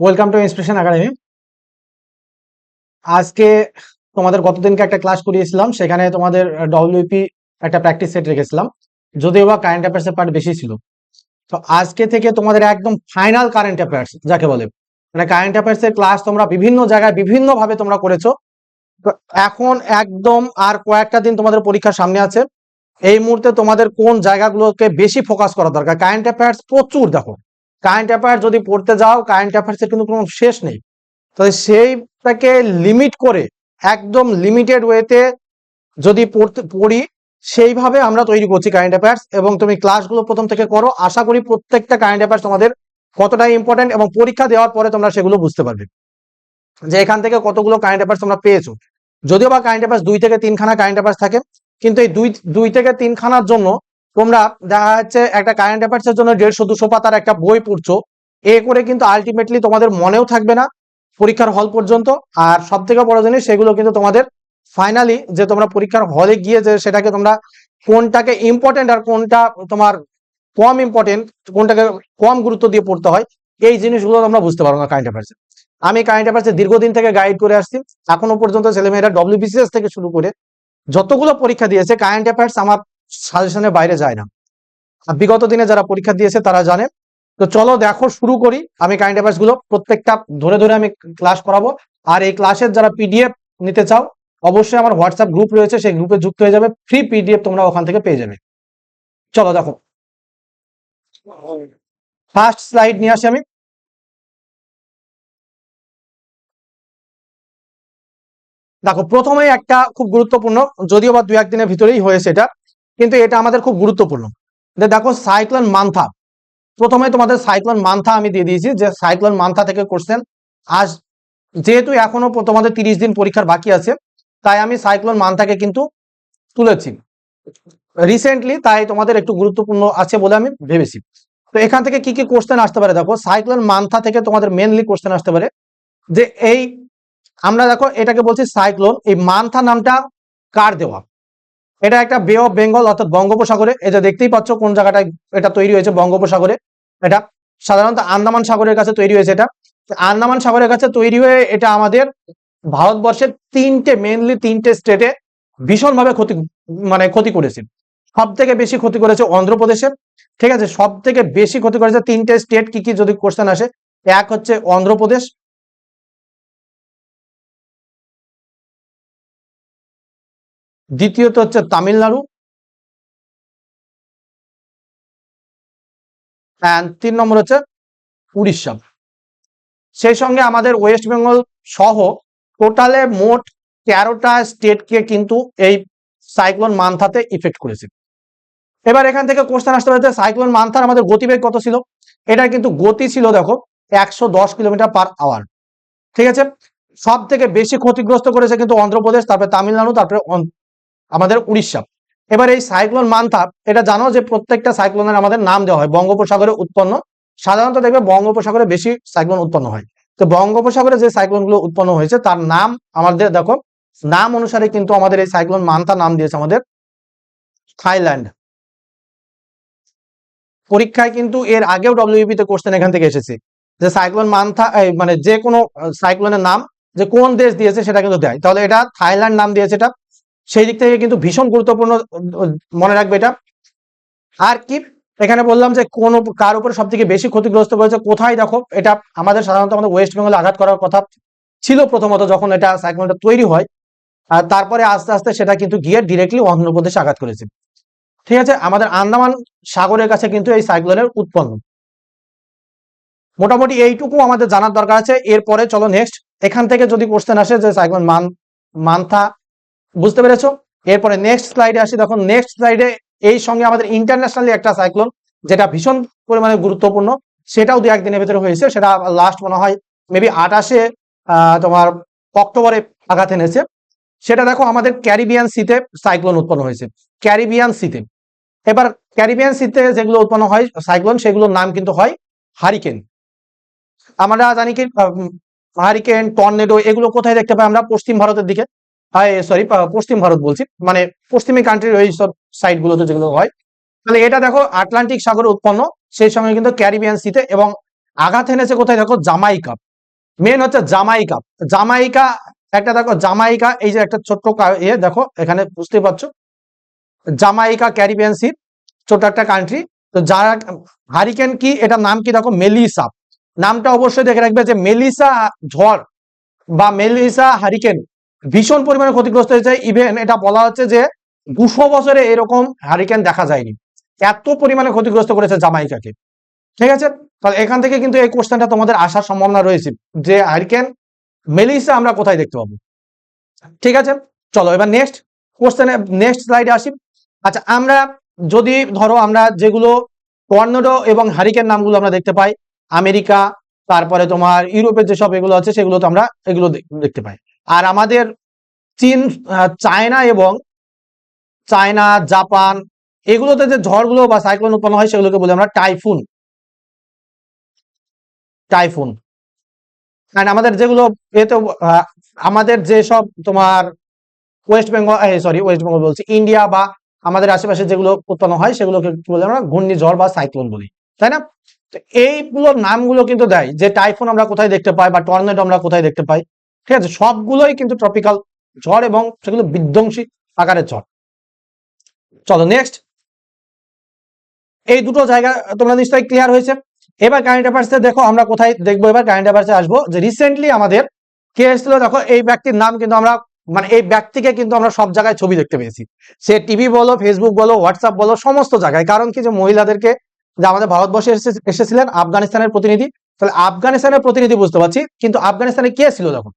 Welcome to inspiration academy আজকে তোমাদের গতদিনকে একটা ক্লাস করিয়েছিলাম, সেখানে তোমাদের ডব্লিউপি একটা প্র্যাকটিস সেট রেখেছিলাম। যদিও বা কারেন্ট অ্যাফেয়ার্সের পার্ট বেশি ছিল। তো আজকে থেকে তোমাদের একদম ফাইনাল কারেন্ট অ্যাফেয়ার্স যাকে বলে। মানে কারেন্ট অ্যাফেয়ার্স এর ক্লাস তোমরা বিভিন্ন জায়গায় বিভিন্ন ভাবে তোমরা করেছ। এখন একদম আর কয়েকটা দিন তোমাদের পরীক্ষার সামনে আছে। এই মুহূর্তে তোমাদের কোন জায়গাগুলোকে বেশি ফোকাস করা দরকার? কারেন্ট অ্যাফেয়ার্স প্রচুর দেখো। কারেন্ট অ্যাফেয়ার যদি পড়তে যাও কারেন্ট অ্যাফেয়ার্স এর কিন্তু কোনো শেষ নেই। তাহলে সেইটাকে লিমিট করে, একদম লিমিটেড ওয়েতে যদি পড়তে, পড়ি, সেইভাবে আমরা তৈরি করছি কারেন্ট অ্যাফেয়ার্স এবং তুমি ক্লাসগুলো প্রথম থেকে করো। আশা করি প্রত্যেকটা কারেন্ট অ্যাফেয়ার্স তোমাদের কতটা ইম্পর্টেন্ট এবং পরীক্ষা দেওয়ার পরে তোমরা সেগুলো বুঝতে পারবে। যে এখান থেকে কতগুলো কারেন্ট অ্যাফেয়ার্স তোমরা পেয়েছ। যদিও বা কারেন্ট অ্যাফেয়ার্স দুই থেকে তিনখানা কারেন্ট অ্যাফেয়ার্স থাকে, কিন্তু এই দুই দুই থেকে তিনখানার জন্য তোমরা দেখা যাচ্ছে একটা কারেন্ট অ্যাফেয়ার্স এর জন্য দেড়শো, দুশো পাতার একটা বই পড়ছো। এ করে কিন্তু আলটিমেটলি তোমাদের মনেও থাকবে না পরীক্ষার হল পর্যন্ত। আর সব থেকে বড় জিনিস, সেগুলো কিন্তু তোমাদের ফাইনালি যে তোমরা পরীক্ষার হলে গিয়ে যে সেটাকে তোমরা কোনটাকে ইম্পর্টেন্ট আর কোনটা তোমার কম ইম্পর্টেন্ট কোনটাকে কম গুরুত্ব দিয়ে পড়তে হয়, এই জিনিসগুলো তোমরা বুঝতে পারো না কারেন্ট অ্যাফেয়ার্সে আমি কারেন্ট অ্যাফেয়ার্সে দীর্ঘদিন থেকে গাইড করে আসছি। এখনও পর্যন্ত ছেলেমেয়েরা ডব্লিউবিসিএস থেকে শুরু করে যতগুলো পরীক্ষা দিয়েছে কারেন্ট অ্যাফেয়ার্স আমার সাজেশনের বাইরে যায় না। বিগত দিনে যারা পরীক্ষা দিয়েছে, তারা জানে। তো চলো দেখো, শুরু করি। আমি কারেন্ট অ্যাফেয়ার্সগুলো প্রত্যেকটা ধরে ধরে আমি ক্লাস করাবো। আর এই ক্লাসের যারা পিডিএফ নিতে চাও, অবশ্যই আমার হোয়াটসঅ্যাপ গ্রুপ রয়েছে, সেই গ্রুপে যুক্ত হয়ে যাবে। ফ্রি পিডিএফ তোমরা ওখান থেকে পেয়ে যাবে। চলো দেখো। ফার্স্ট স্লাইড নিয়ে আসি আমি। দেখো প্রথমে একটা খুব গুরুত্বপূর্ণ, যদিও বা দু একদিনের ভিতরেই হয়েছে এটা। কিন্তু এটা আমাদের খুব গুরুত্বপূর্ণ। দেখো সাইক্লোন মান্থা। প্রথমে তোমাদের সাইক্লোন মান্থা আমি দিয়ে দিয়েছি যে সাইক্লোন মান্থা থেকে কোশ্চেন আজ যেহেতু এখনও তোমাদের তিরিশ দিন পরীক্ষার বাকি আছে, তাই আমি সাইক্লোন মান্থাকে কিন্তু তুলেছি। রিসেন্টলি তাই তোমাদের একটু গুরুত্বপূর্ণ আছে বলে আমি ভেবেছি। তো এখান থেকে কি কি কোশ্চেন আসতে পারে? দেখো, সাইক্লোন মান্থা থেকে তোমাদের মেনলি কোশ্চেন আসতে পারে যে এই, আমরা দেখো এটাকে বলছি সাইক্লোন, এই মান্থা নামটা কার দেওয়া? এটা একটা বে অফ বেঙ্গল অর্থাৎ বঙ্গোপসাগরে। এটা দেখতেই পাচ্ছ কোন জায়গাটায় এটা তৈরি হয়েছে বঙ্গোপসাগরে। এটা সাধারণত আন্দামান সাগরের কাছে তৈরি হয়েছে এটা। আন্দামান সাগরের কাছে তৈরি হয়ে এটা আমাদের ভারতবর্ষের তিনটে মেনলি তিনটে স্টেটে ভীষণভাবে ক্ষতি মানে ক্ষতি করেছে। সব থেকে বেশি ক্ষতি করেছে অন্ধ্রপ্রদেশে। ঠিক আছে সব থেকে বেশি ক্ষতি করেছে তিনটে স্টেট কি কি যদি কোশ্চেন আসে, এক হচ্ছে অন্ধ্রপ্রদেশ দ্বিতীয়ত হচ্ছে তামিলনাড়ু। তিন নম্বর হচ্ছে উড়িষ্যা। সেই সঙ্গে আমাদের ওয়েস্ট বেঙ্গল সহ টোটালে মোট তেরোটা স্টেটকে কিন্তু এই সাইক্লোন মান্থাতে ইফেক্ট করেছে। এবার এখান থেকে কোশ্চেন আসতে পারে সাইক্লোন মান্থার আমাদের গতিবেগ কত ছিল? এটা কিন্তু গতি ছিল দেখো একশো দশ কিলোমিটার পার আওয়ার ঠিক আছে? সব থেকে বেশি ক্ষতিগ্রস্ত করেছে কিন্তু অন্ধ্রপ্রদেশ, তারপরে তামিলনাড়ু, তারপরে আমাদের উড়িষ্যা। এবার এই সাইক্লোন মান্থা এটা জানো যে প্রত্যেকটা সাইক্লোনের আমাদের নাম দেওয়া হয়, বঙ্গোপসাগরে উৎপন্ন। সাধারণত দেখবে বঙ্গোপসাগরে বেশি সাইক্লোন উৎপন্ন হয়। তো বঙ্গোপসাগরে যে সাইক্লোনগুলো উৎপন্ন হয়েছে, তার নাম আমাদের, দেখো, নাম অনুসারে কিন্তু আমাদের এই সাইক্লোন মান্থা নাম দিয়েছে আমাদের থাইল্যান্ড। পরীক্ষায় কিন্তু এর আগেও ডব্লিউপি তে কোশ্চেন এখান থেকে এসেছে, যে সাইক্লোন মান্থা মানে যে কোনো সাইক্লোনের নাম যে কোন দেশ দিয়েছে সেটা কিন্তু দেয়। তাহলে এটা থাইল্যান্ড নাম দিয়েছে এটা। সেই দিক থেকে কিন্তু ভীষণ গুরুত্বপূর্ণ, মনে রাখবে এটা। আর কি, এখানে বললাম যে কোন কার উপরে সব থেকে বেশি ক্ষতিগ্রস্ত হয়েছে কোথায় দেখো, এটা আমাদের সাধারণত আমাদের ওয়েস্ট বেঙ্গলে আঘাত করার কথা ছিল প্রথমত যখন এটা সাইক্লোনটা তৈরি হয়। আর তারপরে আস্তে আস্তে সেটা কিন্তু গিয়ে ডিরেক্টলি অন্ধ্রপ্রদেশে আঘাত করেছে। ঠিক আছে, আমাদের আন্দামান সাগরের কাছে কিন্তু এই সাইক্লোনের উৎপন্ন। মোটামুটি এইটুকু আমাদের জানার দরকার আছে। এরপরে চলো নেক্সট এখান থেকে যদি কোশ্চেন আসে যে সাইক্লোন মান মান্থা বুঝতে পেরেছ? এরপরে নেক্সট স্লাইডে আসি। দেখো নেক্সট স্লাইডে এই সঙ্গে আমাদের ইন্টারন্যাশনালি একটা সাইক্লোন যেটা ভীষণ পরিমাণে গুরুত্বপূর্ণ। সেটাও দু একদিনের ভেতরে হয়েছে। সেটা লাস্ট মনে হয় মেবি আঠাশে তোমার অক্টোবরে আঘাত এনেছে। সেটা দেখো, আমাদের ক্যারিবিয়ান সিতে সাইক্লোন উৎপন্ন হয়েছে। ক্যারিবিয়ান সিতে এবার ক্যারিবিয়ান সিতে যেগুলো উৎপন্ন হয় সাইক্লোন সেগুলোর নাম কিন্তু হয় হারিকেন আমরা জানি কি হারিকেন টর্নেডো এগুলো কোথায় দেখতে পাই আমরা? পশ্চিম ভারতের দিকে। সরি পশ্চিম ভারত বলছি। মানে পশ্চিমী কান্ট্রির ওই সব সাইড গুলোতে যেগুলো হয়। তাহলে এটা দেখো আটলান্টিক সাগরে উৎপন্ন। সেই সঙ্গে কিন্তু ক্যারিবিয়ান সিতে এবং আঘাত এনেছে কোথায় দেখো? জামাইকা মেন হচ্ছে জামাইকা জামাইকা একটা দেখো জামাইকা এই যে একটা ছোট্ট ইয়ে দেখো, এখানে বুঝতে পারছ? জামাইকা ক্যারিবিয়ান সি ছোট একটা কান্ট্রি তো যারা হারিকেন কি, এটার নাম কি দেখো? মেলিসা নামটা অবশ্যই দেখে রাখবে যে মেলিসা ঝড় বা মেলিসা হারিকেন ভীষণ পরিমাণে ক্ষতিগ্রস্ত হয়েছে। ইভেন এটা বলা হচ্ছে যে, দুশো বছরে এরকম হারিকেন দেখা যায়নি। এত পরিমাণে ক্ষতিগ্রস্ত করেছে জামাইকাকে। ঠিক আছে? তাহলে এখান থেকে কিন্তু এই কোশ্চেনটা তোমাদের আসার সম্ভাবনা রয়েছে যে হারিকেন মেলিসা আমরা কোথায় দেখতে পাবো? ঠিক আছে? চলো, এবার নেক্সট কোশ্চেনে নেক্সট স্লাইডে আসি। আচ্ছা আমরা যদি ধরো আমরা যেগুলো টর্নেডো এবং হারিকেন নামগুলো আমরা দেখতে পাই, আমেরিকা, তারপরে তোমার ইউরোপের যেসব এগুলো আছে, সেগুলো তো আমরা এগুলো দেখ- দেখতে পাই। আর আমাদের চীন চায়না এবং চায়না, জাপান, এগুলোতে যে ঝড়গুলো বা সাইক্লোন উৎপন্ন হয় সেগুলোকে বলি আমরা টাইফুন টাইফুন আর আমাদের যেগুলো এতে আমাদের যেসব তোমার ওয়েস্ট বেঙ্গল সরি ওয়েস্ট বেঙ্গল বলছি ইন্ডিয়া বা আমাদের আশেপাশে যেগুলো উৎপন্ন হয় সেগুলোকে কি বলি আমরা ঘূর্ণিঝড় বা সাইক্লোন বলি। তাই না? এইগুলোর নামগুলো কিন্তু দেয় যে টাইফুন আমরা কোথায় দেখতে পাই বা টর্নেডো আমরা কোথায় দেখতে পাই। ঠিক আছে? সবগুলোই কিন্তু ট্রপিক্যাল ঝড় এবং সেগুলো বিধ্বংসী আকারের ঝড়। চলো নেক্সট এই দুটো জায়গা তোমরা নিশ্চয়ই ক্লিয়ার হয়েছে। এবার কারেন্ট অ্যাফেয়ার্সে দেখো, আমরা কোথায় দেখব? এবার কারেন্ট অ্যাফেয়ার্সে আসব যে রিসেন্টলি আমাদের কে এসেছিল? দেখো, এই ব্যক্তির নাম কিন্তু আমরা মানে এই ব্যক্তিকে কিন্তু আমরা সব জায়গায় ছবি দেখতে পেয়েছি। সে টিভি বলো ফেসবুক বলো হোয়াটসঅ্যাপ বলো, সমস্ত জায়গায়। কারণ কি? যে মহিলাদেরকে যে আমাদের ভারতবর্ষে এসে- এসেছিলেন আফগানিস্তানের প্রতিনিধি। তাহলে আফগানিস্তানের প্রতিনিধি বুঝতে পারছি, কিন্তু আফগানিস্তানে কে ছিল তখন?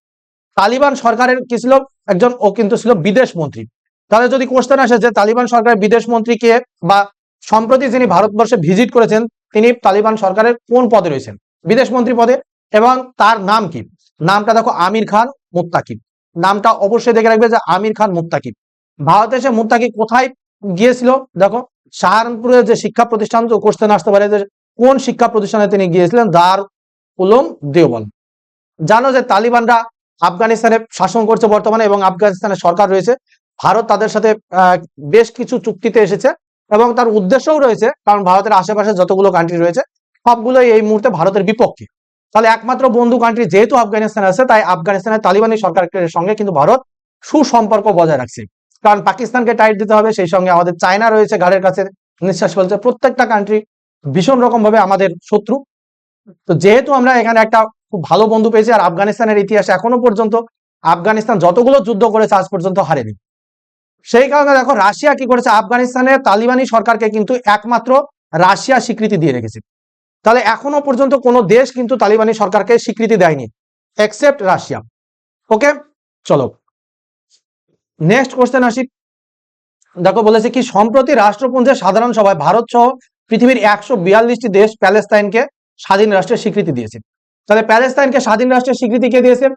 তালিবান সরকারের কি ছিল? একজন ও কিন্তু ছিল বিদেশ মন্ত্রী। তাহলে যদি কোশ্চেন আসে যে তালিবান সরকারের বিদেশ মন্ত্রী কে বা সম্প্রতি যিনি ভারতবর্ষে ভিজিট করেছেন, তিনি তালিবান সরকারের কোন পদে রয়েছেন? বিদেশ মন্ত্রী পদে। এবং তার নাম কি? নামটা দেখো, আমির খান মুত্তাকিব। নামটা অবশ্যই দেখে রাখবে যে আমির খান মুত্তাকিব। ভারতে এসে মুত্তাকিব কোথায় গিয়েছিল? দেখো সাহারানপুরের যে শিক্ষা প্রতিষ্ঠান, তো কোশ্চেন আসতে পারে যে কোন শিক্ষা প্রতিষ্ঠানে তিনি গিয়েছিলেন? দার উলুম দেওবন্দ। জানো যে তালিবানরা আফগানিস্তানে শাসন করছে বর্তমানে এবং আফগানিস্তানের সরকার রয়েছে। ভারত তাদের সাথে বেশ কিছু চুক্তিতে এসেছে এবং তার উদ্দেশ্যও রয়েছে, কারণ ভারতের আশেপাশে যতগুলো কান্ট্রি রয়েছে, সবগুলোই এই মুহূর্তে ভারতের বিপক্ষে। তাহলে একমাত্র বন্ধু কান্ট্রি যেহেতু আফগানিস্তান আছে, তাই আফগানিস্তানের তালিবানি সরকারের সঙ্গে কিন্তু ভারত সুসম্পর্ক বজায় রাখছে। কারণ পাকিস্তানকে টাইট দিতে হবে, সেই সঙ্গে আমাদের চায়না রয়েছে ঘাড়ের কাছে, নিঃশ্বাস ফেলছে। প্রত্যেকটা কান্ট্রি ভীষণ রকম ভাবে আমাদের শত্রু। তো যেহেতু আমরা এখানে একটা খুব ভালো বন্ধু পেয়েছি আর আফগানিস্তানের ইতিহাসে এখনও পর্যন্ত আফগানিস্তান যতগুলো যুদ্ধ করেছে আজ পর্যন্ত হারেনি। সেই কারণে দেখো, রাশিয়া কি করেছে? আফগানিস্তানের তালিবানি সরকারকে কিন্তু একমাত্র রাশিয়া স্বীকৃতি দিয়ে রেখেছে। তাহলে এখনও পর্যন্ত কোনো দেশ কিন্তু তালিবানি সরকারকে স্বীকৃতি দেয়নি এক্সেপ্ট রাশিয়া। ওকে? চলো। নেক্সট কোশ্চেন আসি। দেখো, বলেছে কি, সম্প্রতি রাষ্ট্রপুঞ্জের সাধারণ সভায় ভারত সহ পৃথিবীর একশো বিয়াল্লিশটি দেশ প্যালেস্তাইনকে স্বাধীন রাষ্ট্রের স্বীকৃতি দিয়েছে। তাহলে প্যালেস্তাইনকে স্বাধীন রাষ্ট্রের স্বীকৃতি কে দিয়েছে?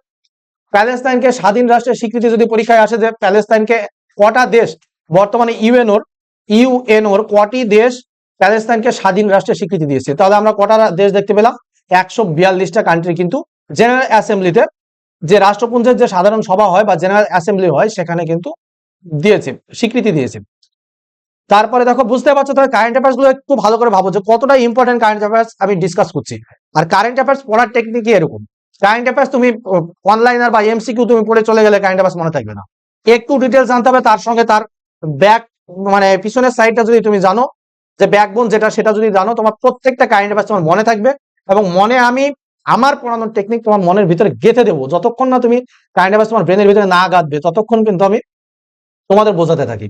প্যালেস্তাইনকে স্বাধীন রাষ্ট্রের স্বীকৃতি যদি পরীক্ষায় আসে যে প্যালেস্তাইনকে কটা দেশ, বর্তমানে ইউএনওর ইউএনওর কটি দেশ প্যালেস্তাইনকে স্বাধীন রাষ্ট্রের স্বীকৃতি দিয়েছে? তাহলে আমরা কটা দেশ দেখতে পেলাম? একশো বিয়াল্লিশটা কান্ট্রি কিন্তু জেনারেল অ্যাসেম্বলিতে যে রাষ্ট্রপুঞ্জের যে সাধারণ সভা হয় বা জেনারেল অ্যাসেম্বলি হয়, সেখানে কিন্তু দিয়েছে, স্বীকৃতি দিয়েছে। তারপরে দেখো, বুঝতে পারছ তাহলে কারেন্ট অ্যাফেয়ার্সগুলো একটু ভালো করে ভাবো যে কতটা ইম্পর্টেন্ট কারেন্ট অ্যাফেয়ার্স আমি ডিসকাস করছি। আর কারেন্ট অ্যাফেয়ার্স পড়ার টেকনিকই এরকম। কারেন্ট অ্যাফেয়ার্স তুমি অনলাইনার বা এমসিকিউ তুমি পড়ে চলে গেলে কারেন্ট অ্যাফেয়ার্স মনে থাকবে না। একটু ডিটেলস জানতে হবে, তার সঙ্গে তার ব্যাক মানে পিছনের সাইডটা যদি তুমি জানো, যে ব্যাকবোন যেটা, সেটা যদি জানো, তোমার প্রত্যেকটা কারেন্ট অ্যাফেয়ার্স তোমার মনে থাকবে এবং মনে আমি আমার পড়ানোর টেকনিক তোমার মনের ভিতরে গেঁথে দেবো। যতক্ষণ না তুমি কারেন্ট অ্যাফেয়ার্স তোমার ব্রেনের ভিতরে না গাঁথবে, ততক্ষণ কিন্তু আমি তোমাদের বোঝাতে থাকি।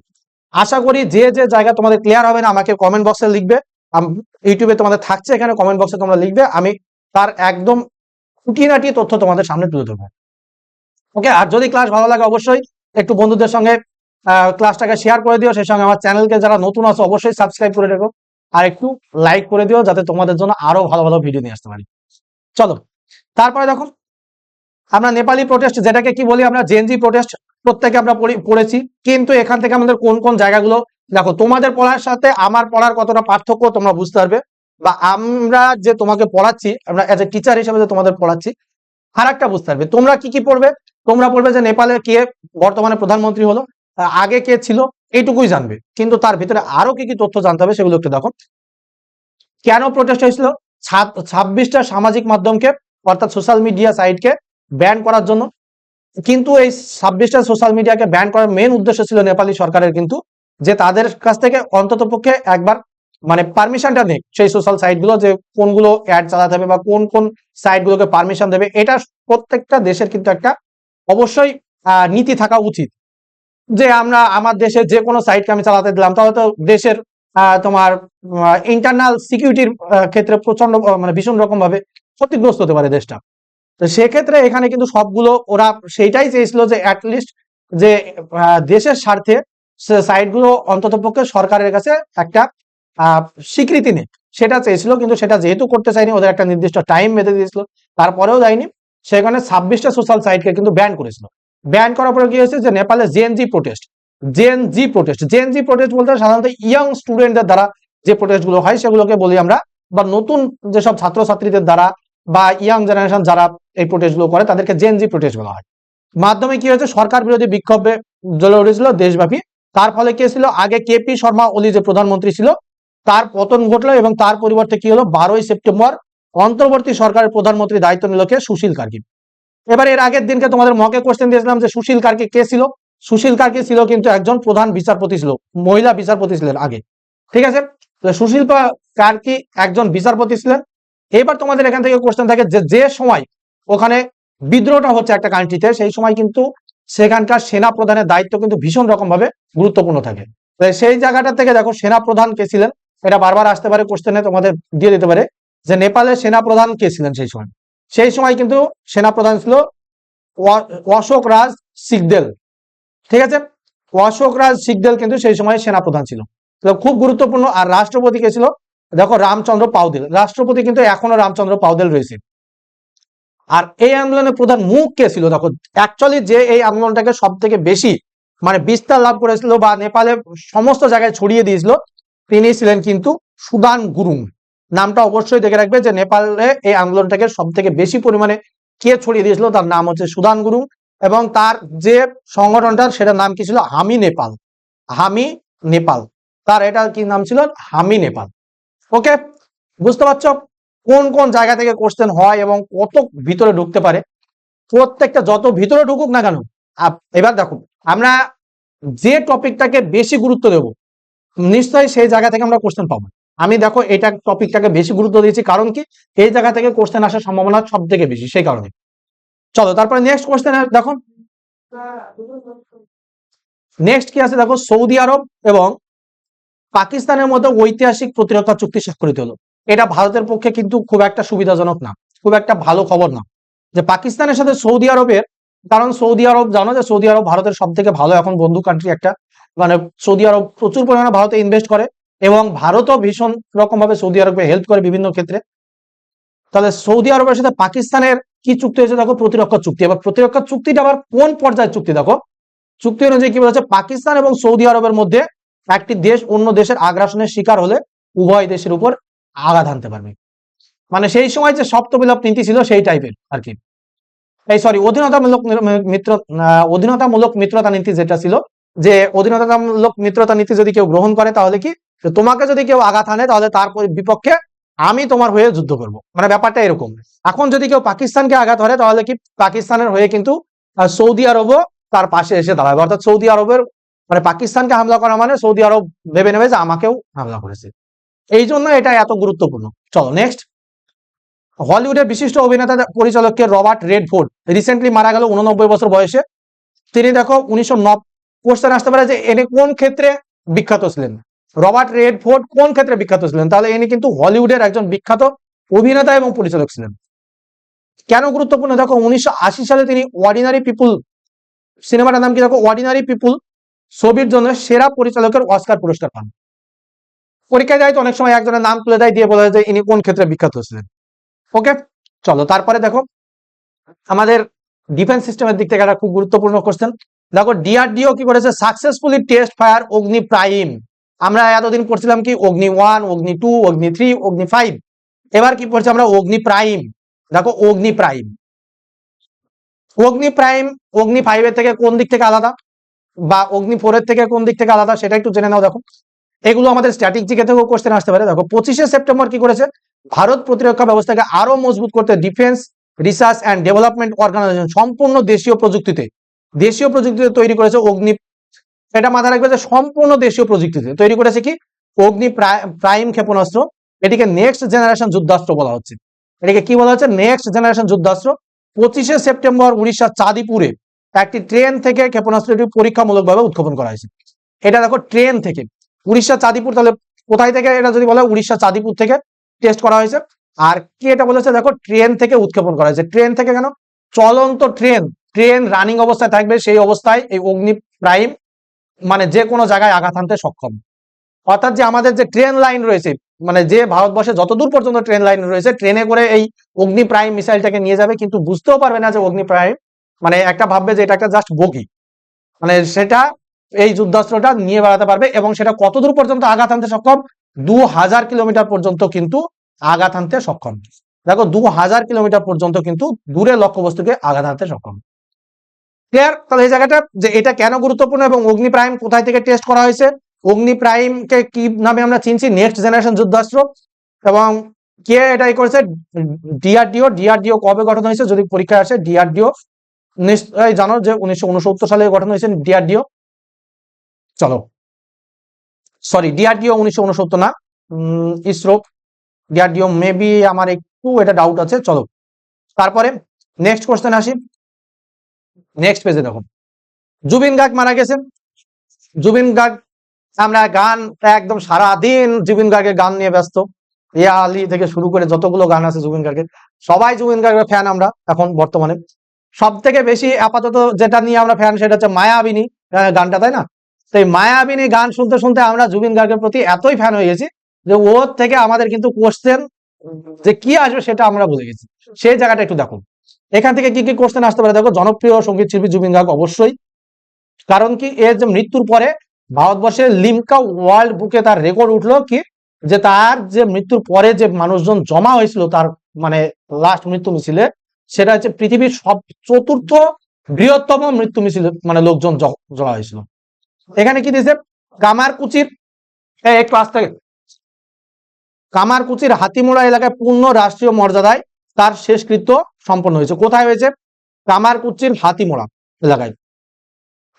আশা করি যে যে জায়গা তোমাদের ক্লিয়ার হবে না, আমাকে কমেন্ট বক্সে লিখবে। ইউটিউবে তোমাদের থাকছে, এখানে কমেন্ট বক্সে তোমরা লিখবে, আমি তার একদম খুঁটিনাটি তথ্য তোমাদের সামনে তুলে ধরবো। ওকে আর যদি ক্লাস ভালো লাগে অবশ্যই একটু বন্ধুদের সঙ্গে ক্লাসটাকে শেয়ার করে দিও, সেই সঙ্গে আমার চ্যানেলকে যারা নতুন আছো, অবশ্যই সাবস্ক্রাইব করে রেখো। আর একটু লাইক করে দিও, যাতে তোমাদের জন্য আরও ভালো ভালো ভিডিও নিয়ে আসতে পারি। চলো, তারপরে দেখো, আমরা নেপালি প্রোটেস্ট যেটাকে কি বলি আমরা জেনজি প্রোটেস্ট প্রত্যেকে আমরা পড়ি- পড়েছি। কিন্তু এখান থেকে আমাদের কোন কোন জায়গাগুলো দেখো, তোমাদের পড়ার সাথে আমার পড়ার কতটা পার্থক্য তোমরা বুঝতে পারবে। বা আমরা যে তোমাকে পড়াচ্ছি, আমরা এজ এ টিচার হিসেবে যে তোমাদের পড়াচ্ছি আর একটা বুঝতে পারবে। তোমরা কি কি পড়বে? তোমরা পড়বে যে নেপালের কে বর্তমানে প্রধানমন্ত্রী হলো আগে কে ছিল, এইটুকুই জানবে। কিন্তু তার ভিতরে আরও কি কি তথ্য জানতে হবে সেগুলো একটু দেখো। কেন প্রোটেস্ট হয়েছিল? ছাব্বিশটা সামাজিক মাধ্যমকে, অর্থাৎ সোশ্যাল মিডিয়া সাইটকে ব্যান করার জন্য। কিন্তু এই ছাব্বিশটা সোশ্যাল মিডিয়াকে ব্যান করার মেন উদ্দেশ্য ছিল নেপালি সরকারের কিন্তু যে তাদের কাছ থেকে অন্তত পক্ষে একবার মানে পারমিশনটা নেই সেই সোশ্যাল সাইটগুলো যে কোনগুলো অ্যাড চালাতে হবে বা কোন কোন সাইটগুলোকে পারমিশন দেবে, এটা প্রত্যেকটা দেশের কিন্তু একটা অবশ্যই নীতি থাকা উচিত। যে আমরা আমার দেশে যে কোনো সাইটকে আমি চালাতে দিলাম, তাহলে তো দেশের তোমার ইন্টারনাল সিকিউরিটির ক্ষেত্রে প্রচণ্ড মানে ভীষণ রকম ভাবে ক্ষতিগ্রস্ত হতে পারে দেশটা। তো সেক্ষেত্রে এখানে কিন্তু সবগুলো, ওরা সেইটাই চেয়েছিল যে অ্যাটলিস্ট যে দেশের স্বার্থে সাইটগুলো অন্তত পক্ষে সরকারের কাছে একটা স্বীকৃতি নেই। সেটা চেয়েছিল, কিন্তু সেটা যেহেতু করতে চাইনি ওদের একটা নির্দিষ্ট টাইম বেঁধে দিয়েছিল। তারপরেও যায়নি সেখানে ছাব্বিশটা সোশ্যাল সাইটকে কিন্তু ব্যান করেছিল। ব্যান করার পরে কি হয়েছে যে, নেপালে Gen Z protest Gen Z protest Gen Z protest বলতে সাধারণত ইয়ং স্টুডেন্টদের দ্বারা যে প্রোটেস্টগুলো হয়, সেগুলোকে বলি আমরা, বা নতুন যেসব ছাত্রছাত্রীদের দ্বারা, বা ইয়াং জেনারেশন যারা এই প্রোটেস্টগুলো করে, তাদেরকে জেএনজি প্রোটেস্ট বলা হয়। মাধ্যমে কি হয়েছে, সরকার বিরোধী বিক্ষোভে জ্বলে উঠেছিল, দেশব্যাপী। তার ফলে কি ছিল? আগে কেপি শর্মা ওলি যে প্রধানমন্ত্রী ছিল, তার পতন ঘটলো এবং তার পরিবর্তে কি হলো? বারোই সেপ্টেম্বর অন্তর্বর্তী সরকারের প্রধানমন্ত্রী দায়িত্ব নিল কে? সুশীল কার্কি এবার এর আগের দিনকে তোমাদের মকে কোশ্চেন দিয়েছিলাম যে সুশীল কার্কি কে ছিল? সুশীল কার্কি ছিল কিন্তু একজন প্রধান বিচারপতি ছিল, মহিলা বিচারপতি ছিলেন আগে। ঠিক আছে? সুশীল কার্কি একজন বিচারপতি ছিলেন। এবার তোমাদের এখান থেকে কোশ্চেন থাকে যে যে সময় ওখানে বিদ্রোহটা হচ্ছে একটা কান্ট্রিতে সেই সময় কিন্তু সেখানকার সেনা প্রধানের দায়িত্ব কিন্তু ভীষণ রকম ভাবে গুরুত্বপূর্ণ থাকে। সেই জায়গাটা থেকে দেখো, সেনা প্রধান কে ছিলেন? এটা বারবার আসতে পারে কোশ্চেনে তোমাদের দিয়ে দিতে পারে, যে নেপালের সেনা প্রধান কে ছিলেন সেই সময়? সেই সময় কিন্তু সেনা প্রধান ছিল অশোক রাজ সিকদেল। ঠিক আছে? অশোক রাজ সিকদেল কিন্তু সেই সময় সেনা প্রধান ছিল। খুব গুরুত্বপূর্ণ, আর রাষ্ট্রপতি কে ছিল? দেখো, রামচন্দ্র পাউদেল। রাষ্ট্রপতি কিন্তু এখনও রামচন্দ্র পাউদেল রয়েছে। আর এই আন্দোলনের প্রধান মুখ কে ছিল? দেখো অ্যাকচুয়ালি যে এই আন্দোলনটাকে সব থেকে বেশি মানে বিস্তার লাভ করেছিল বা নেপালে সমস্ত জায়গায় ছড়িয়ে দিয়েছিল, তিনি ছিলেন কিন্তু সুদান গুরুং। নামটা অবশ্যই দেখে রাখবে যে নেপালে এই আন্দোলনটাকে সব থেকে বেশি পরিমাণে কে ছড়িয়ে দিয়েছিল? তার নাম হচ্ছে সুদান গুরুং এবং তার যে সংগঠনটার, সেটার নাম কি ছিল? হামি নেপাল। হামি নেপাল। তার এটা কি নাম ছিল? হামি নেপাল। ওকে, বুঝতে পারছ? কোন কোন জায়গা থেকে কোশ্চেন হয় এবং কত ভিতরে ঢুকতে পারে, প্রত্যেকটা যত ভিতরে ঢুকুক না কেন এবার দেখো আমরা যে টপিকটাকে বেশি গুরুত্ব দেব, নিশ্চয়ই সেই জায়গা থেকে আমরা কোশ্চেন পাবো। আমি দেখো এটা টপিকটাকে বেশি গুরুত্ব দিয়েছি, কারণ কি? এই জায়গা থেকে কোশ্চেন আসার সম্ভাবনা সব থেকে বেশি, সেই কারণে। চলো, তারপরে নেক্সট কোশ্চেন দেখো। নেক্সট কি আছে? দেখো, সৌদি আরব এবং পাকিস্তানের মধ্যে ঐতিহাসিক প্রতিরক্ষা চুক্তি স্বাক্ষরিত হলো। এটা ভারতের পক্ষে কিন্তু খুব একটা সুবিধাজনক না, খুব একটা ভালো খবর না। যে পাকিস্তানের সাথে সৌদি আরবের, কারণ সৌদি আরব, জানো যে সৌদি আরব ভারতের সব থেকে ভালো এখন বন্ধু কান্ট্রি একটা। মানে সৌদি আরব প্রচুর পরিমাণে ভারতে ইনভেস্ট করে এবং ভারতও ভীষণ রকম ভাবে সৌদি আরবকে হেল্প করে বিভিন্ন ক্ষেত্রে। তাহলে সৌদি আরবের সাথে পাকিস্তানের কি চুক্তি হয়েছে দেখো, প্রতিরক্ষা চুক্তি। এবার প্রতিরক্ষা চুক্তিটা আবার কোন পর্যায়ের চুক্তি দেখো? চুক্তি অনুযায়ী কি বলেছে? পাকিস্তান এবং সৌদি আরবের মধ্যে একটি দেশ অন্য দেশের আগ্রাসনের শিকার হলে উভয় দেশের উপর আঘাত হানতে পারবে। মানে সেই সময় যে সপ্তবিলপ নীতি ছিল সেই টাইপের আর কি। এই সরি অধীনতামূলক মিত্র অধীনতামূলক মিত্রতা নীতি যেটা ছিল, যে অধীনতামূলক মিত্রতা নীতি যদি কেউ গ্রহণ করে তাহলে কি? তোমাকে যদি কেউ আঘাত হানে তাহলে তার বিপক্ষে আমি তোমার হয়ে যুদ্ধ করব। মানে ব্যাপারটা এরকম। এখন যদি কেউ পাকিস্তানকে আঘাত ধরে তাহলে কি? পাকিস্তানের হয়ে কিন্তু সৌদি আরবও তার পাশে এসে দাঁড়াবে। অর্থাৎ সৌদি আরবের মানে পাকিস্তানকে হামলা করা মানে সৌদি আরব ভেবে নেবে যে আমাকেও হামলা করেছে। এই জন্য এটা এত গুরুত্বপূর্ণ। চলো নেক্সট হলিউডের বিশিষ্ট অভিনেতা পরিচালককে রবার্ট রেডফোর্ড রিসেন্টলি মারা গেল উননব্বই বছর বয়সে। তিনি দেখো উনিশশো কোশ্চেন আসতে পারে যে এনে কোন ক্ষেত্রে বিখ্যাত ছিলেন? রবার্ট রেডফোর্ড কোন ক্ষেত্রে বিখ্যাত ছিলেন? তাহলে ইনি কিন্তু হলিউডের একজন বিখ্যাত অভিনেতা এবং পরিচালক ছিলেন। কেন গুরুত্বপূর্ণ? দেখো উনিশশো আশি সালে তিনি অর্ডিনারি পিপুল সিনেমাটার নাম কি? দেখো অর্ডিনারি পিপুল ছবির জন্য সেরা পরিচালকের অস্কার পুরস্কার পান। পরীক্ষায় যায় তো অনেক সময় একজনের নাম তুলে দেয়, দিয়ে বলা হয় যে ইনি কোন ক্ষেত্রে বিখ্যাত ছিলেন ওকে চলো, তারপরে দেখো, আমাদের ডিফেন্স সিস্টেমের দিক থেকে একটা খুব গুরুত্বপূর্ণ কোশ্চেন দেখো ডিআরডিও কি করেছে? Successfully test fire Agni prime আমরা এতদিন করছিলাম কি? অগ্নি ওয়ান অগ্নি টু অগ্নি থ্রি অগ্নি ফাইভ এবার কি করছে আমরা? অগ্নি প্রাইম দেখো অগ্নি প্রাইম অগ্নি প্রাইম অগ্নি ফাইভের থেকে কোন দিক থেকে আলাদা? বা অগ্নি ফোরের থেকে কোন দিক থেকে আলাদা? সেটা একটু জেনে নাও, দেখো। এগুলো আমাদের স্ট্যাটিক জিকে থেকেও কোশ্চেন আসতে পারে। দেখো, পঁচিশে সেপ্টেম্বর কি করেছে? ভারত প্রতিরক্ষা ব্যবস্থাকে আরও মজবুত করতে defence research and development organisation সম্পূর্ণ দেশীয় প্রযুক্তিতে দেশীয় প্রযুক্তিতে তৈরি করেছে অগ্নি, এটা মাথায় রাখবে যে সম্পূর্ণ দেশীয় প্রযুক্তিতে তৈরি করেছে কি? অগ্নি প্রাই- প্রাইম ক্ষেপণাস্ত্র, এটিকে নেক্সট জেনারেশন যুদ্ধাস্ত্র বলা হচ্ছে। এটাকে কি বলা হচ্ছে? নেক্সট জেনারেশন যুদ্ধাস্ত্র। পঁচিশে সেপ্টেম্বর উড়িষ্যার চাঁদিপুরে একটি ট্রেন থেকে ক্ষেপণাস্ত্রটি পরীক্ষামূলকভাবে উৎক্ষেপণ করা হয়েছে। এটা দেখো, ট্রেন থেকে। উড়িষ্যা চাঁদিপুর, তাহলে কোথায় থেকে এটা যদি বলে উড়িষ্যা চাঁদিপুর থেকে টেস্ট করা হয়েছে। আর কি এটা বলেছে? দেখো, ট্রেন থেকে উৎক্ষেপণ করা হয়েছে। ট্রেন থেকে কেন? চলন্ত ট্রেন ট্রেন রানিং অবস্থায় থাকবে, সেই অবস্থায় এই অগ্নি প্রাইম মানে যে কোনো জায়গায় আঘাত আনতে সক্ষম। অর্থাৎ যে আমাদের যে ট্রেন লাইন রয়েছে মানে যে ভারতবর্ষে যতদূর পর্যন্ত ট্রেন লাইন রয়েছে ট্রেনে করে এই অগ্নি প্রাইম মিসাইলটাকে নিয়ে যাবে, কিন্তু বুঝতেও পারবে না যে অগ্নি প্রাইম মানে একটা ভাববে যে এটা একটা জাস্ট বগি। মানে সেটা এই যুদ্ধাস্ত্রটা নিয়ে বেড়াতে পারবে এবং সেটা কতদূর পর্যন্ত আঘাত আনতে সক্ষম? দু হাজার কিলোমিটার পর্যন্ত কিন্তু আঘাত আনতে সক্ষম। দেখো দু হাজার কিলোমিটার পর্যন্ত কিন্তু দূরে লক্ষ্যবস্তুকে আঘাত আনতে সক্ষম। ক্লিয়ার তাহলে এই জায়গাটা যে এটা কেন গুরুত্বপূর্ণ এবং অগ্নি প্রাইম কোথায় থেকে টেস্ট করা হয়েছে? অগ্নি প্রাইমকে কি নামে আমরা চিনছি? নেক্সট জেনারেশন যুদ্ধাস্ত্র। এবং কে এটাই করেছে? ডিআরডিও ডিআরডিও কবে গঠন হয়েছে? যদি পরীক্ষায় আসে ডিআরডিও নিশ্চয়ই জানো যে উনিশশো উনসত্তর সালে গঠন হয়েছে ডিআরডিও চলো। সরি ডিআরডিও উনিশশো উনসত্তর না। ইসরো ডিআরডিও মেবি আমার একটু এটা ডাউট আছে, চলো। তারপরে নেক্সট কোশ্চেন আসি। নেক্সট পেজে দেখো। জুবিন গার্গ মারা গেছেন জুবিন গার্গ, আমরা গান একদম সারা দিন জুবিন গার্গের গান নিয়ে ব্যস্ত। ইয়া আলী থেকে শুরু করে যতগুলো গান আছে জুবিন গার্গের, সবাই জুবিন গার্গের ফ্যান আমরা এখন বর্তমানে। সব থেকে বেশি আপাতত যেটা নিয়ে আমরা ফ্যান সেটা হচ্ছে মায়াবিনী গানটা, তাই না? সেই মায়াবিনী গান শুনতে শুনতে আমরা জুবিন গার্গের প্রতি এতই ফ্যান হয়ে গেছি যে ওর থেকে আমাদের কিন্তু কোশ্চেন যে কি আসবে সেটা আমরা ভুলে গেছি। সেই জায়গাটা একটু দেখো এখান থেকে কি কি কোশ্চেন আসতে পারে? দেখো, জনপ্রিয় সংগীত শিল্পী জুবিন গার্গ অবশ্যই। কারণ কি, এর যে মৃত্যুর পরে ভারতবর্ষের লিমকা ওয়ার্ল্ড বুকে তার রেকর্ড উঠল কি, যে তার যে মৃত্যুর পরে যে মানুষজন জমা হয়েছিল, তার মানে লাস্ট মৃত্যু মিছিলে, সেটা হচ্ছে পৃথিবীর সব চতুর্থ বৃহত্তম মৃত্যু মিছিল মানে লোকজন জমা হয়েছিল। এখানে কি দিয়েছে? কামারকুচির এই একটু আসতে কামারকুচির হাতিমোড়া এলাকায় পূর্ণ রাষ্ট্রীয় মর্যাদায় তার শেষকৃত্য সম্পন্ন হয়েছে। কোথায় হয়েছে? কামারকুচির হাতিমোড়া এলাকায়।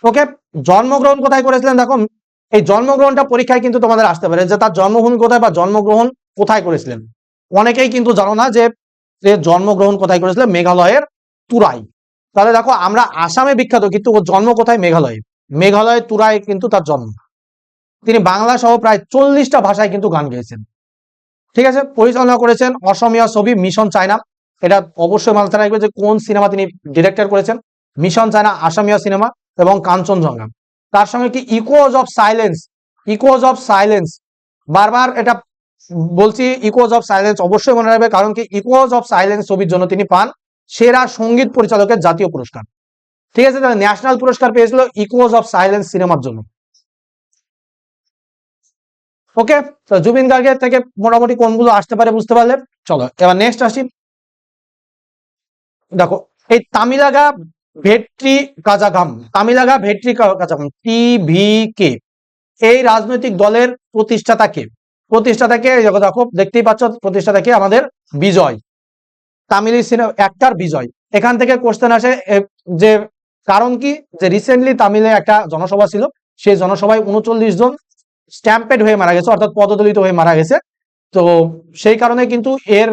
ওকে, জন্মগ্রহণ কোথায় করেছিলেন? দেখো এই জন্মগ্রহণটা পরীক্ষায় কিন্তু তোমাদের আসতে পারে যে তার জন্মভূমি কোথায় বা জন্মগ্রহণ কোথায় করেছিলেন। অনেকেই কিন্তু জানো না যে জন্মগ্রহণ কোথায় করেছিলেন মেঘালয়ের তুরাই। তাহলে দেখো, আমরা আসামে বিখ্যাত, কিন্তু জন্ম কোথায়? মেঘালয়ে। মেঘালয়ের তুরায় কিন্তু তার জন্ম। তিনি বাংলা সহ প্রায় চল্লিশটা ভাষায় কিন্তু গান গেয়েছেন। ঠিক আছে? পরিচালনা করেছেন অসমীয়া ছবি মিশন চায়না। এটা অবশ্যই মাথায় রাখবে যে কোন সিনেমা তিনি ডিরেক্টর করেছেন। মিশন চায়না আসামিয়া সিনেমা এবং কাঞ্চনজঙ্ঘা। তার সঙ্গে কি echoes of silence echoes of silence? বারবার এটা বলছি ইকোজ অফ সাইলেন্স অবশ্যই মনে রাখবে, কারণ কি ইকোজ অফ সাইলেন্স ছবির জন্য তিনি পান সেরা সংগীত পরিচালকের জাতীয় পুরস্কার। ঠিক আছে, তাহলে ন্যাশনাল পুরস্কার পেয়েছিল ইকোজ অফ সাইলেন্স সিনেমার জন্য। ওকে, তো জুবিন গার্গের থেকে মোটামুটি কোনগুলো আসতে পারে বুঝতে পারলে? চলো, এবার নেক্সট আসি। দেখো, এই তামিলাগা ভেট্রি কাজাগাম তামিলাগা ভেট্রি কা- কাজাগাম টিভিকে এই রাজনৈতিক দলের প্রতিষ্ঠাতাকে প্রতিষ্ঠাতাকে দেখো দেখো, দেখতেই পাচ্ছ প্রতিষ্ঠাতাকে আমাদের বিজয়। তামিলি সিনেমা অ্যাক্টার বিজয়। এখান থেকে কোশ্চেন আসে যে কারণ কি? যে রিসেন্টলি তামিলে একটা জনসভা ছিল, সেই জনসভায় উনচল্লিশ জন স্ট্যাম্পেড হয়ে মারা গেছে, অর্থাৎ পদদলিত হয়ে মারা গেছে। তো সেই কারণে কিন্তু এর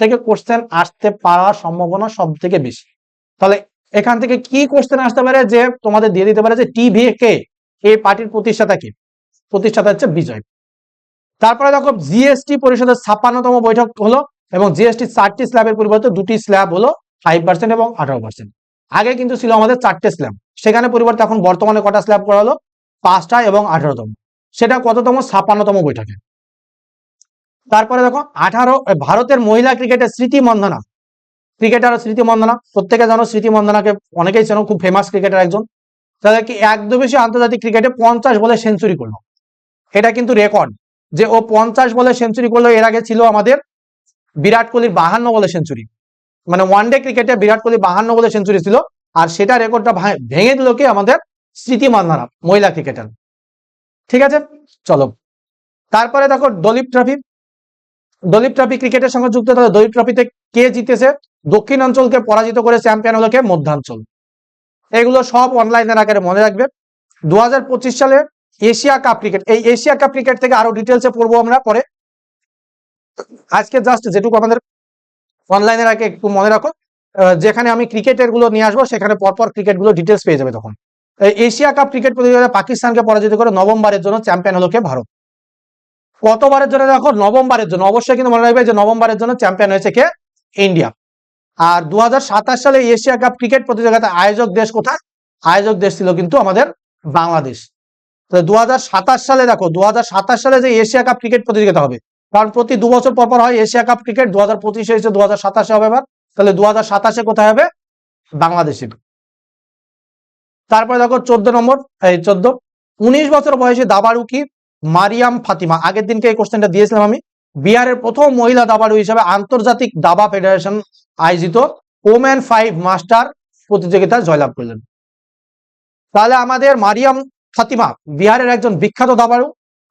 থেকে কোশ্চেন আসতে পারার সম্ভাবনা সব থেকে বেশি। তাহলে এখান থেকে কি কোশ্চেন আসতে পারে যে তোমাদের দিয়ে দিতে পারে যে টিভি কে এই পার্টির প্রতিষ্ঠাতা কে? প্রতিষ্ঠাতা হচ্ছে বিজয়। তারপরে দেখো জিএসটি পরিষদের ছাপ্পান্নতম বৈঠক হলো এবং জিএসটি চারটি স্ল্যাবের পরিবর্তে দুটি স্ল্যাব হলো ফাইভ পার্সেন্ট এবং আঠারো পার্সেন্ট আগে কিন্তু ছিল আমাদের চারটে স্ল্যাব সেখানে পরিবর্তে এখন বর্তমানে কটা স্ল্যাব করা হলো পাঁচটা এবং আঠারোতম। সেটা কততম? ছাপ্পান্নতম বৈঠকে। তারপরে দেখো, আঠারো ভারতের মহিলা ক্রিকেটের স্মৃতি মন্দনা। ক্রিকেটার স্মৃতি মন্দনা। প্রত্যেকে জানো স্মৃতি মন্দনাকে অনেকেই চেনো, খুব ফেমাস ক্রিকেটার একজন। তাহলে কি একদমবেশি আন্তর্জাতিক ক্রিকেটে পঞ্চাশ বলে সেঞ্চুরি করল। এটা কিন্তু রেকর্ড যে ও পঞ্চাশ বলে সেঞ্চুরি করল, এর আগে ছিল আমাদের বিরাট কোহলির বাহান্ন বলে সেঞ্চুরি মানে ওয়ান ডে ক্রিকেটে বিরাট কোহলি বাহান্ন বলে সেঞ্চুরি ছিল, আর সেটা রেকর্ডটা ভেঙে দিল কি? আমাদের স্মৃতি মান্ধানা মহিলা ক্রিকেটার ঠিক আছে? চলো। তারপরে দেখো দলীপ ট্রফি দলীপ ট্রফি ক্রিকেটের সঙ্গে যুক্ত, তাহলে দলীপ ট্রফিতে কে জিতেছে? দক্ষিণাঞ্চলকে পরাজিত করে চ্যাম্পিয়ন হলো কে? মধ্যাঞ্চল। এগুলো সব অনলাইনের আকারে মনে রাখবে। দু হাজার পঁচিশ সালে এশিয়া কাপ ক্রিকেট এই এশিয়া কাপ ক্রিকেট থেকে আরও ডিটেলসে পড়ব আমরা পরে। আজকে জাস্ট যেটুকু আমাদের অনলাইনের আগে একটু মনে রাখো যেখানে আমি ক্রিকেটেরগুলো নিয়ে আসব, সেখানে পরপর ক্রিকেটগুলো ডিটেলস পেয়ে যাবে তখন। এশিয়া কাপ ক্রিকেট প্রতিযোগিতায় পাকিস্তানকে পরাজিত করে নবমবারের জন্য চ্যাম্পিয়ন হলো কে ভারত। কতবারের জন্য দেখো নবমবারের জন্য, অবশ্যই কিন্তু মনে রাখবে যে নবমবারের জন্য চ্যাম্পিয়ন হয়েছে কে? ইন্ডিয়া আর দু হাজার সাতাশ সালে এশিয়া কাপ ক্রিকেট প্রতিযোগিতার আয়োজক দেশ কোথায়? আয়োজক দেশ ছিল কিন্তু আমাদের বাংলাদেশ। তো দু হাজার সাতাশ সালে দেখো দু হাজার সাতাশ সালে যে এশিয়া কাপ ক্রিকেট প্রতিযোগিতা হবে কারণ প্রতি দু বছর পর পর হয় এশিয়া কাপ ক্রিকেট দু হাজার পঁচিশে এসে দু হাজার সাতাশে হবে এবার। তাহলে দু হাজার সাতাশে কোথায় হবে? বাংলাদেশে। তারপরে দেখো চোদ্দ নম্বর, এই চোদ্দ। উনিশ বছর বয়সী দাবাড়ু কি মারিয়াম ফাতিমা, আগের দিনকে এই কোশ্চেনটা দিয়েছিলাম আমি। বিহারের প্রথম মহিলা দাবাড়ু হিসেবে আন্তর্জাতিক দাবা ফেডারেশন আয়োজিত ওমেন ফাইভ মাস্টার প্রতিযোগিতায় জয়লাভ করলেন। তাহলে আমাদের মারিয়াম ফাতিমা, বিহারের একজন বিখ্যাত দাবাড়ু।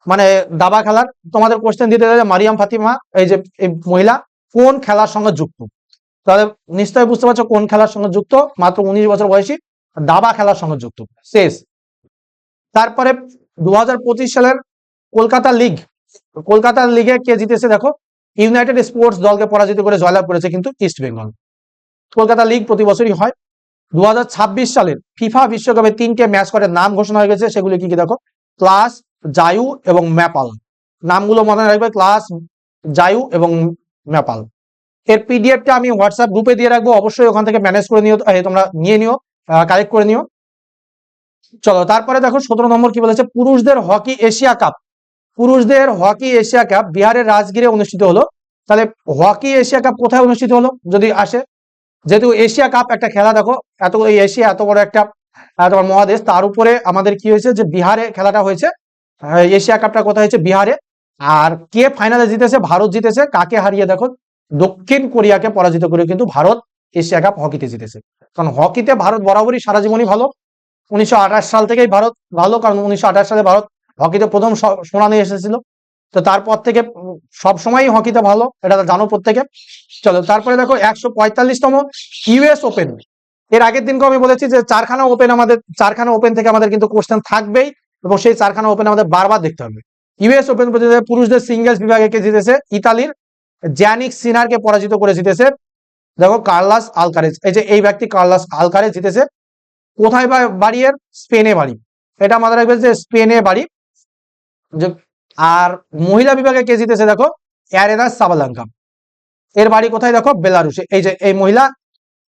মানে দাবা খেলার, তোমাদের কোশ্চেন দিতে দেবে মারিয়াম, ফাতিমা, এই যে, এই মহিলা কোন খেলার সঙ্গে যুক্ত? তাহলে নিশ্চয়ই বুঝতে পারছ কোন খেলার সঙ্গে যুক্ত, মাত্র উনিশ বছর বয়সী, দাবা খেলার সঙ্গে যুক্ত। শেষ। তারপরে দুহাজার পঁচিশ সালের কলকাতা লিগ, কলকাতা লিগে কে জিতেছে দেখো? ইউনাইটেড স্পোর্টস দলকে পরাজিত করে জয়লাভ করেছে কিন্তু ইস্ট বেঙ্গল কলকাতা লিগ প্রতি বছরই হয়। দু হাজার ছাব্বিশ সালের ফিফা বিশ্বকাপে তিনটে ম্যাচ করে নাম ঘোষণা হয়ে গেছে, সেগুলো কি কি দেখো? ক্লাস জায়ু এবং ম্যাপাল। নামগুলো মনে রাখবে ক্লাস জায়ু এবং ম্যাপাল। এর পিডিএফটা আমি হোয়াটসঅ্যাপ গ্রুপে দিয়ে রাখব, অবশ্যই ওখান থেকে ম্যানেজ করে নিও তোমরা নিয়ে নিও কালেক্ট করে নিও। চলো, তারপরে দেখো সতেরো নম্বর কি বলেছে? পুরুষদের হকি এশিয়া কাপ। পুরুষদের হকি এশিয়া কাপ বিহারের রাজগিরে অনুষ্ঠিত হলো। তাহলে হকি এশিয়া কাপ কোথায় অনুষ্ঠিত হলো? যদি আসে, যেহেতু এশিয়া কাপ একটা খেলা, দেখো, এত এই এশিয়া এত বড় একটা তোমার মহাদেশ, তার উপরে আমাদের কি হয়েছে? যে বিহারে খেলাটা হয়েছে এশিয়া কাপটা কোথায় হয়েছে? বিহারে। আর কে ফাইনালে জিতেছে? ভারত জিতেছে। কাকে হারিয়ে দেখো? দক্ষিণ কোরিয়াকে পরাজিত করে কিন্তু ভারত এশিয়া কাপ হকিতে জিতেছে। কারণ হকিতে ভারত বরাবরই সারা জীবনই ভালো। উনিশশো আঠাশ সাল থেকেই ভারত ভালো, কারণ উনিশশো আঠাশ সালে ভারত হকিতে প্রথম সোনা নিয়ে এসেছিল। তো তারপর থেকে সব সময়ই হকিতে ভালো, এটা তো জানো প্রত্যেকে। চলো, তারপরে দেখো একশো পঁয়তাল্লিশতম ইউএস ওপেন। এর আগের দিনকে আমি বলেছি যে, চারখানা ওপেন আমাদের, চারখানা ওপেন থেকে আমাদের কিন্তু কোশ্চেন থাকবেই। এবং সেই চারখানা ওপেন আমাদের বারবার দেখতে হবে। ইউএস ওপেন প্রতিযোগিতায় পুরুষদের সিঙ্গেলস বিভাগে কে জিতেছে, ইতালির জ্যানিক সিনারকে পরাজিত করে জিতেছে। দেখো কার্লাস আলকারেজ, এই যে এই ব্যক্তি কার্লাস আলকারেজ জিতেছে। কোথায় বা বাড়ি এর? স্পেনে বাড়ি। এটা মাথায় রাখবে যে স্পেনে বাড়ি। আর মহিলা বিভাগে কে জিতেছে দেখো? অ্যারেনা সাবালাঙ্কা এর বাড়ি কোথায় দেখো? বেলারুসে এই যে এই মহিলা,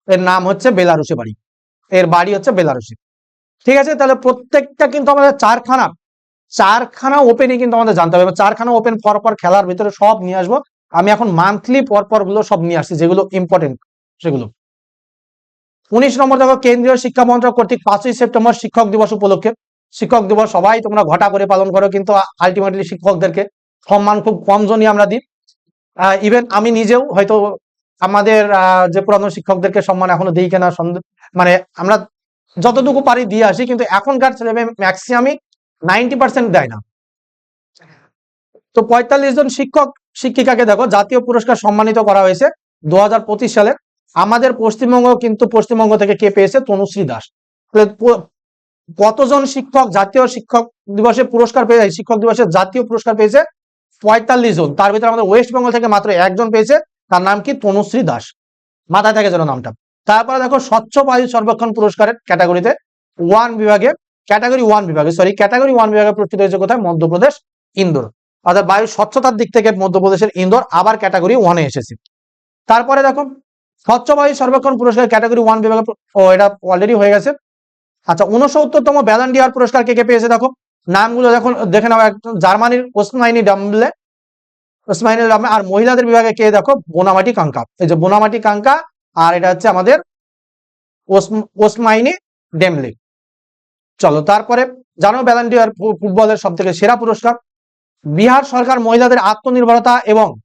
এর নাম হচ্ছে বেলারুসে বাড়ি। এর বাড়ি হচ্ছে বেলারুসে ঠিক আছে? তাহলে প্রত্যেকটা কিন্তু আমাদের চারখানা চারখানা ওপেনই কিন্তু আমাদের জানতে হবে। চারখানা ওপেন পর পর খেলার ভিতরে সব নিয়ে আসব। আমি এখন মান্থলি পর পরগুলো সব নিয়ে আসছি, যেগুলো ইম্পর্টেন্ট সেগুলো। উনিশ নম্বর দেখো, কেন্দ্রীয় শিক্ষা মন্ত্রক কর্তৃক পাঁচই সেপ্টেম্বর শিক্ষক দিবস উপলক্ষে। শিক্ষক দিবস সবাই তোমরা ঘটা করে পালন করো, কিন্তু আলটিমেটলি শিক্ষকদেরকে সম্মান খুব কম জনই আমরা দিই। ইভেন আমি নিজেও হয়তো আমাদের যে পুরানো শিক্ষকদেরকে সম্মান এখনও দিই কিনা মানে আমরা যতটুকু পারি দিয়ে আসি, কিন্তু এখনকার ছেলে মেয়ে ম্যাক্সিমামই নাইনটি পার্সেন্ট দেয় না। তো পঁয়তাল্লিশ জন শিক্ষক, শিক্ষিকাকে দেখো, জাতীয় পুরস্কার সম্মানিত করা হয়েছে দু সালে। আমাদের পশ্চিমবঙ্গ কিন্তু পশ্চিমবঙ্গ থেকে কে পেয়েছে? তনুশ্রী দাস। কতজন শিক্ষক, জাতীয় শিক্ষক দিবসে পুরস্কার পেয়েছে শিক্ষক দিবসে জাতীয় পুরস্কার পেয়েছে পঁয়তাল্লিশ জন। তার ভিতরে আমাদের ওয়েস্ট বেঙ্গল থেকে মাত্র একজন পেয়েছে, তার নাম কি? তনুশ্রী দাস। মাথায় থাকে যেন নামটা। তারপরে দেখো স্বচ্ছ বায়ু সর্বেক্ষণ পুরস্কারের ক্যাটাগরিতে ওয়ান বিভাগে ক্যাটাগরি ওয়ান বিভাগে সরি ক্যাটাগরি ওয়ান বিভাগে পুরস্কৃত হয়েছে কোথায়? মধ্যপ্রদেশ, ইন্দোর। অর্থাৎ বায়ু স্বচ্ছতার দিক থেকে মধ্যপ্রদেশের ইন্দোর আবার ক্যাটাগরি ওয়ানে এসেছে। তারপরে দেখো, স্বচ্ছ বায়ু সর্বেক্ষণ পুরস্কার ক্যাটাগরি ওয়ান বিভাগে ও, এটা অলরেডি হয়ে গেছে। আচ্ছা উনসত্তরতম ব্যালান্ডিয়ার পুরস্কার কে কে পেয়েছে দেখো? নামগুলো দেখুন দেখে নাও জার্মানির ওসমাইনি ডাম্বলে ওসমাইনি ডাম্বলে, আর মহিলাদের বিভাগে কে দেখো? বোনামাটি কাঙ্কা। এই যে বোনামাটি কাঙ্কা আর এটা হচ্ছে আমাদের ওসম- ওসমাইনি ডেমলে চলো, তারপরে জানো ব্যালান্ডিয়ার ফু- ফুটবলের সব থেকে সেরা পুরস্কার? বিহার সরকার মহিলাদের আত্মনির্ভরতা এবং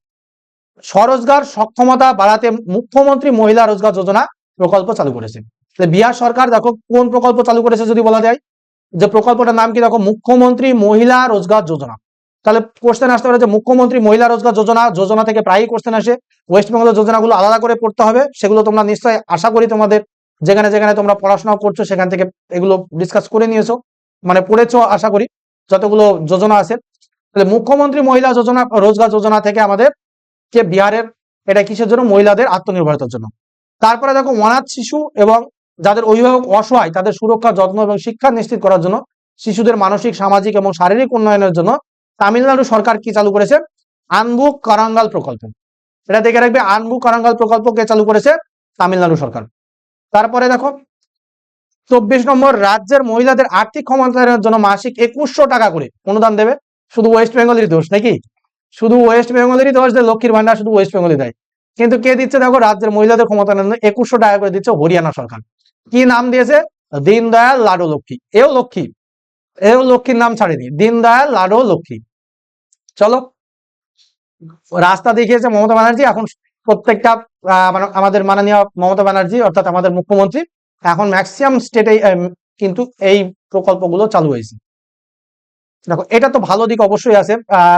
স্বরোজগার সক্ষমতা বাড়াতে মুখ্যমন্ত্রী মহিলা রোজগার যোজনা প্রকল্প চালু করেছে। বিহার সরকার দেখো কোন প্রকল্প চালু করেছে যদি বলা যায়? যে প্রকল্পটার নাম কি? দেখো, মুখ্যমন্ত্রী মহিলা রোজগার যোজনা। তাহলে কোশ্চেন আসতে পারে যে মুখ্যমন্ত্রী মহিলা রোজগার যোজনা যোজনা থেকে প্রায়ই কোশ্চেন আসে। ওয়েস্ট বেঙ্গলের যোজনাগুলো আলাদা করে পড়তে হবে, সেগুলো তোমরা নিশ্চয়ই আশা করি তোমাদের যেখানে যেখানে তোমরা পড়াশোনা করছ, সেখান থেকে এগুলো ডিসকাস করে নিয়েছো মানে পড়েছো আশা করি, যতগুলো যোজনা আছে। তাহলে মুখ্যমন্ত্রী মহিলা যোজনা, রোজগার যোজনা থেকে আমাদের যে বিহারের এটা কিসের জন্য? মহিলাদের আত্মনির্ভরতার জন্য। তারপরে দেখো অনাথ শিশু এবং যাদের অভিভাবক অসহায়, তাদের সুরক্ষা, যত্ন এবং শিক্ষা নিশ্চিত করার জন্য শিশুদের মানসিক, সামাজিক এবং শারীরিক উন্নয়নের জন্য তামিলনাড়ু সরকার কি চালু করেছে? আনবুক কারাঙ্গাল প্রকল্প। এটা দেখে রাখবে আনবু কারাঙ্গাল প্রকল্প কে চালু করেছে? তামিলনাড়ু সরকার। তারপরে দেখো, চব্বিশ নম্বর, রাজ্যের মহিলাদের আর্থিক ক্ষমতায়নের জন্য মাসিক একুশশো টাকা করে অনুদান দেবে। শুধু ওয়েস্ট বেঙ্গলেরই দোষ নাকি? শুধু ওয়েস্ট বেঙ্গলেরই দোষ যে লক্ষ্মীর ভান্ডার শুধু ওয়েস্ট বেঙ্গলে দেয়। কিন্তু কে দিচ্ছে দেখো, রাজ্যের মহিলাদের ক্ষমতায়নের জন্য একুশশো টাকা করে দিচ্ছে হরিয়ানা সরকার। কি নাম দিয়েছে? দীনদয়াল লাডু লক্ষ্মী। এও লক্ষ্মী। এও লক্ষ্মীর নাম ছাড়েনি। দীনদয়াল লাডো লক্ষ্মী। চলো, রাস্তা দেখিয়েছে মমতা ব্যানার্জি, এখন প্রত্যেকটা মানে আমাদের মাননীয় মমতা ব্যানার্জি, অর্থাৎ আমাদের মুখ্যমন্ত্রী, এখন ম্যাক্সিমাম স্টেটে কিন্তু এই প্রকল্পগুলো চালু হয়েছে। দেখো, এটা তো ভালো দিক অবশ্যই আছে।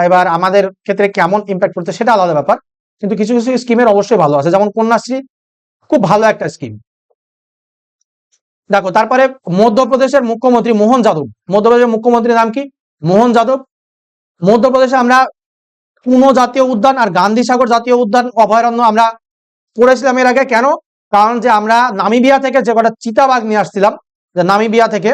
এবার আমাদের ক্ষেত্রে কেমন ইম্প্যাক্ট পড়ছে সেটা আলাদা ব্যাপার। কিন্তু কিছু কিছু স্কিমের অবশ্যই ভালো আছে। যেমন কন্যাশ্রী, খুব ভালো একটা স্কিম দেখো, তারপরে মধ্যপ্রদেশের মুখ্যমন্ত্রী মোহন যাদব। মধ্যপ্রদেশের মুখ্যমন্ত্রীর নাম কি? মোহন যাদব। মধ্যপ্রদেশে আমরা পুনো জাতীয় উদ্যান আর গান্ধী সাগর জাতীয় উদ্যান অভয়ারণ্য আমরা পড়েছিলাম এর আগে। কেন? কারণ যে আমরা নামিবিয়া থেকে যে কটা চিতাবাঘ নিয়ে আসছিলাম নামিবিয়া থেকে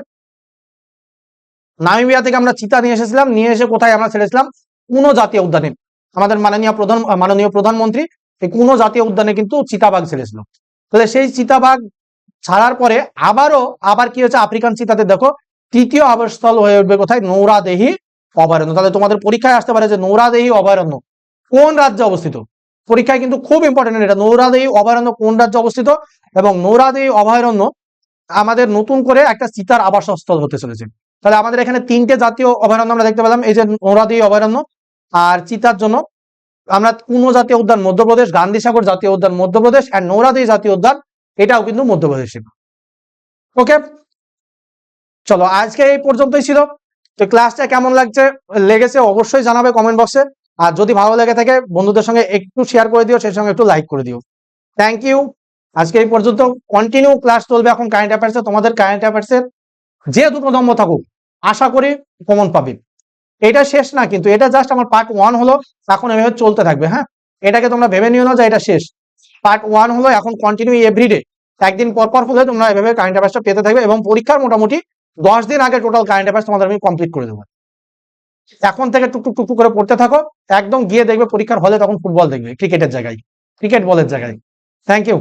নামিবিয়া থেকে আমরা চিতা নিয়ে এসেছিলাম, নিয়ে এসে কোথায় আমরা ছেড়েছিলাম? পুনো জাতীয় উদ্যানে। আমাদের মাননীয় প্রধান, মাননীয় প্রধানমন্ত্রী এই কুনো জাতীয় উদ্যানে কিন্তু চিতাবাঘ ছেড়েছিল। তাহলে সেই চিতাবাঘ ছাড়ার পরে আবারও আবার কি হচ্ছে আফ্রিকান চিতাতে দেখো, তৃতীয় আবাসস্থল হয়ে উঠবে কোথায়? নৌরাদেহি অভয়ারণ্য। তাহলে তোমাদের পরীক্ষায় আসতে পারে যে নৌরাদেহি অভয়ারণ্য কোন রাজ্যে অবস্থিত? পরীক্ষায় কিন্তু খুব ইম্পর্টেন্ট এটা। নৌরাদেহি অভয়ারণ্য কোন রাজ্যে অবস্থিত? এবং নৌরাদেহি অভয়ারণ্য আমাদের নতুন করে একটা চিতার আবাসস্থল হতে চলেছে। তাহলে আমাদের এখানে তিনটে জাতীয় অভয়ারণ্য আমরা দেখতে পেলাম। এই যে নৌরাদেহি অভয়ারণ্য আর চিতার জন্য আমরা কুনো জাতীয় উদ্যান, মধ্যপ্রদেশ গান্ধী সাগর জাতীয় উদ্যান, মধ্যপ্রদেশ আর নৌরাদেহি জাতীয় উদ্যান এটাও কিন্তু মধ্যপ্রদেশে ওকে চলো, আজকে এই পর্যন্তই ছিল। তো ক্লাসটা কেমন লাগছে? লেগেছে অবশ্যই জানাবে কমেন্ট বক্সে আর যদি ভালো লেগে থাকে, বন্ধুদের সঙ্গে একটু শেয়ার করে দিও, সেই সঙ্গে একটু লাইক করে দিও। থ্যাংক ইউ আজকে এই পর্যন্ত কন্টিনিউ ক্লাস চলবে এখন কারেন্ট অ্যাফেয়ার্সে তোমাদের কারেন্ট অ্যাফেয়ার্সের যে দুটো নম্বর থাকুক, আশা করি কমন পাবে। এটা শেষ না, কিন্তু এটা জাস্ট আমার পার্ট ওয়ান হলো, এখন এভাবে চলতে থাকবে হ্যাঁ? এটাকে তোমরা ভেবে নিও না যে এটা শেষ। পার্ট ওয়ান হলো এখন কন্টিনিউ এভরিডে একদিন পর পর হলে তোমরা এভাবে কারেন্ট অ্যাফেয়ার্সটা পেতে থাকবে এবং পরীক্ষার মোটামুটি দশ দিন আগে টোটাল কারেন্ট অ্যাফেয়ার্স তোমাদের আমি কমপ্লিট করে দেবো। এখন থেকে টুকটুক টুকটুক করে পড়তে থাকো, একদম গিয়ে দেখবে পরীক্ষার হলে তখন ফুটবল দেখবে ক্রিকেটের জায়গায়। ক্রিকেট বলের জায়গায়। Thank you